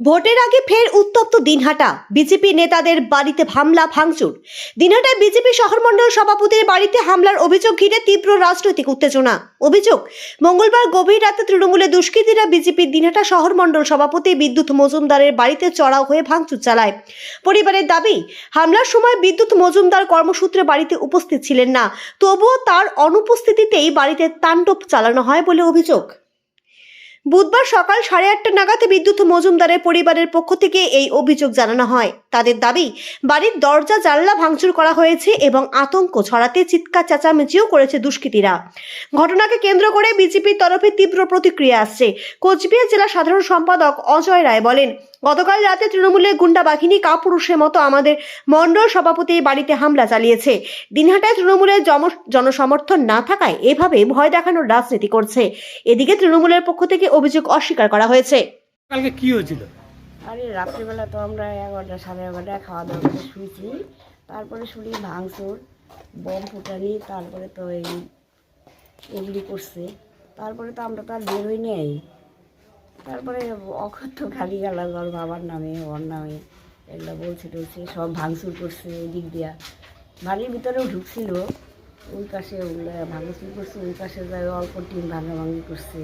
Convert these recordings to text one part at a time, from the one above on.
ভোটের আগে ফের উত্তপ্ত দিনহাটা। বিজেপি নেতাদের বাড়িতে হামলা, ভাঙচুর। দিনহাটায় বিজেপি শহরমন্ডল সভাপতির বাড়িতে হামলার অভিযোগ ঘিরে তীব্র রাজনৈতিক উত্তেজনা। অভিযোগ, মঙ্গলবার গভীর রাতে তৃণমূলে দুষ্কৃতীরা বিজেপির দিনহাটা শহরমন্ডল সভাপতি বিদ্যুৎ মজুমদারের বাড়িতে চড়াও হয়ে ভাঙচুর চালায়। পরিবারের দাবি, হামলার সময় বিদ্যুৎ মজুমদার কর্মসূত্রে বাড়িতে উপস্থিত ছিলেন না। তবুও তার অনুপস্থিতিতেই বাড়িতে তাণ্ডব চালানো হয় বলে অভিযোগ। বুধবার সকাল সাড়ে আটটা নাগাদ বিদ্যুৎ মজুমদারের পরিবারের পক্ষ থেকে এই অভিযোগ জানানো হয়। তাদের দাবি, বাড়ির দরজা, জানলা ভাঙচুর করা হয়েছে এবং আতঙ্ক ছড়াতে চিৎকার চেঁচামেচিও করেছে দুষ্কৃতীরা। ঘটনাকে কেন্দ্র করে বিজেপির তরফে তীব্র প্রতিক্রিয়া আসছে। কোচবিহার জেলা সাধারণ সম্পাদক অজয় রায় বলেন গতকাল রাতে তৃণমূলের গুন্ডা বাহিনী কাপুরুষের মতো আমাদের মণ্ডল সভাপতি বাড়িতে হামলা চালিয়েছে। দিনহাটায় তৃণমূলের জনসমর্থন না থাকায় এভাবে ভয় দেখানোর রাজনীতি করছে। এদিকে তৃণমূলের পক্ষ থেকে অভিযোগ অস্বীকার করা হয়েছে। কালকে কি হয়েছিল? আরে রাত্রিবেলা তো আমরা এগারোটা সাড়ে এগারোটায় খাওয়া দাওয়া করে শুয়েছি। তারপরে শুনি ভাঙচুর বম ফুটানি তারপরে তো এই এগুলি করছে। তারপরে তো আমরা তো আর বের হই নেই। তারপরে অকথ্য খালি গেল ওর বাবার নামে ওর নামে এগুলো বলছে টলছে সব ভাঙচুর করছে ওই দিক দিয়া। বাড়ির ভিতরেও ঢুকছিল ওই পাশে ওগুলো ভাঙচুর করছে ওই পাশে যায় অল্প টিম ভাঙাভাঙি করছে।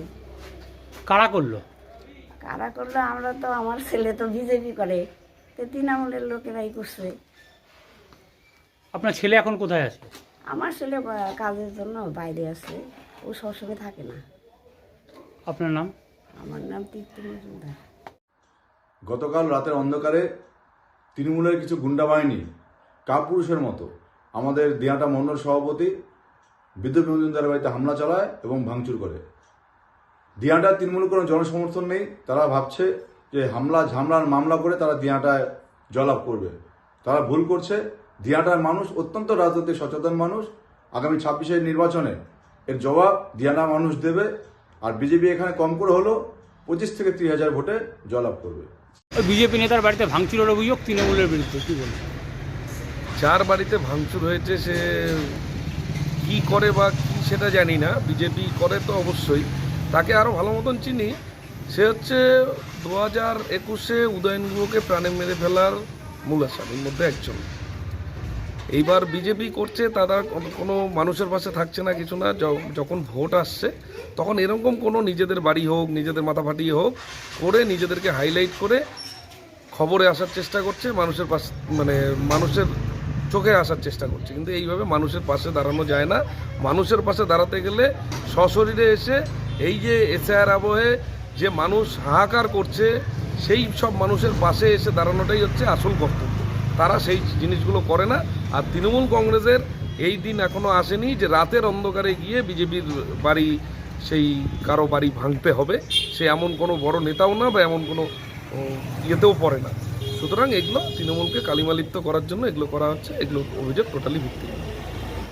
কারা করল? কারা করল? আমরা তো আমার ছেলে তো বিজেপি করে তো তৃণমূলের লোকেরাই করছে। আপনার ছেলে এখন কোথায় আছে? আমার ছেলে কাজের জন্য বাইরে আছে ও সবসময় থাকে না। আপনার নাম? আমার নাম গতকাল রাতের অন্ধকারে তৃণমূলের কিছু গুন্ডা বাহিনী কাপুরুষের মতো আমাদের দিয়াটা মণ্ডল সভাপতি বিদ্যুৎ মজুমদারের বাড়িতে হামলা চালায় এবং ভাঙচুর করে। দিয়াটা তৃণমূল কোনো জনসমর্থন নেই, তারা ভাবছে যে হামলা ঝামলার মামলা করে তারা দিয়াটায় জলাপ করবে। তারা ভুল করছে, দিয়াটার মানুষ অত্যন্ত রাজনৈতিক সচেতন মানুষ। আগামী ছাব্বিশের নির্বাচনে এর জবাব দিয়ানা মানুষ দেবে। আর বিজেপি এখানে কম করে হলো পঁচিশ থেকে ত্রিশ হাজার ভোটে জলাপ করবে। ওই বিজেপি নেতার বাড়িতে ভাঙচুরের অভিযোগ তৃণমূলের বিরুদ্ধে কি বলছেন যার বাড়িতে ভাঙচুর হয়েছে সে কি করে বা কি সেটা জানি না বিজেপি করে তো অবশ্যই। তাকে আরও ভালো মতন চিনি সে হচ্ছে দু হাজার একুশে উদয়ন গুহকে প্রাণে মেরে ফেলার মূল আসামির মধ্যে একজন। এইবার বিজেপি করছে, তারা কোনো- মানুষের পাশে থাকছে না, কিছু না যখন ভোট আসছে, তখন এরকম কোনো নিজেদের বাড়ি হোক, নিজেদের মাথা ফাটিয়ে হোক, করে নিজেদেরকে হাইলাইট করে খবরে আসার চেষ্টা করছে, মানুষের পাশে মানে মানুষের চোখে আসার চেষ্টা করছে। কিন্তু এইভাবে মানুষের পাশে দাঁড়ানো যায় না। মানুষের পাশে দাঁড়াতে গেলে সশরীরে এসে এই যে এসআর আবহে যে মানুষ হাহাকার করছে, সেই সব মানুষের পাশে এসে দাঁড়ানোটাই হচ্ছে আসল কর্তব্য। তারা সেই জিনিসগুলো করে না। আর তৃণমূল কংগ্রেসের এই দিন এখনও আসেনি যে রাতের অন্ধকারে গিয়ে বিজেপির বাড়ি সেই কারও বাড়ি ভাঙতে হবে। সে এমন কোনো বড় নেতাও না বা এমন কোনো ইয়েতেও পড়ে না। সুতরাং এগুলো তৃণমূলকে কালিমালিপ্ত করার জন্য এগুলো করা হচ্ছে। এগুলো অভিযোগ টোটালি ভিত্তিহীন।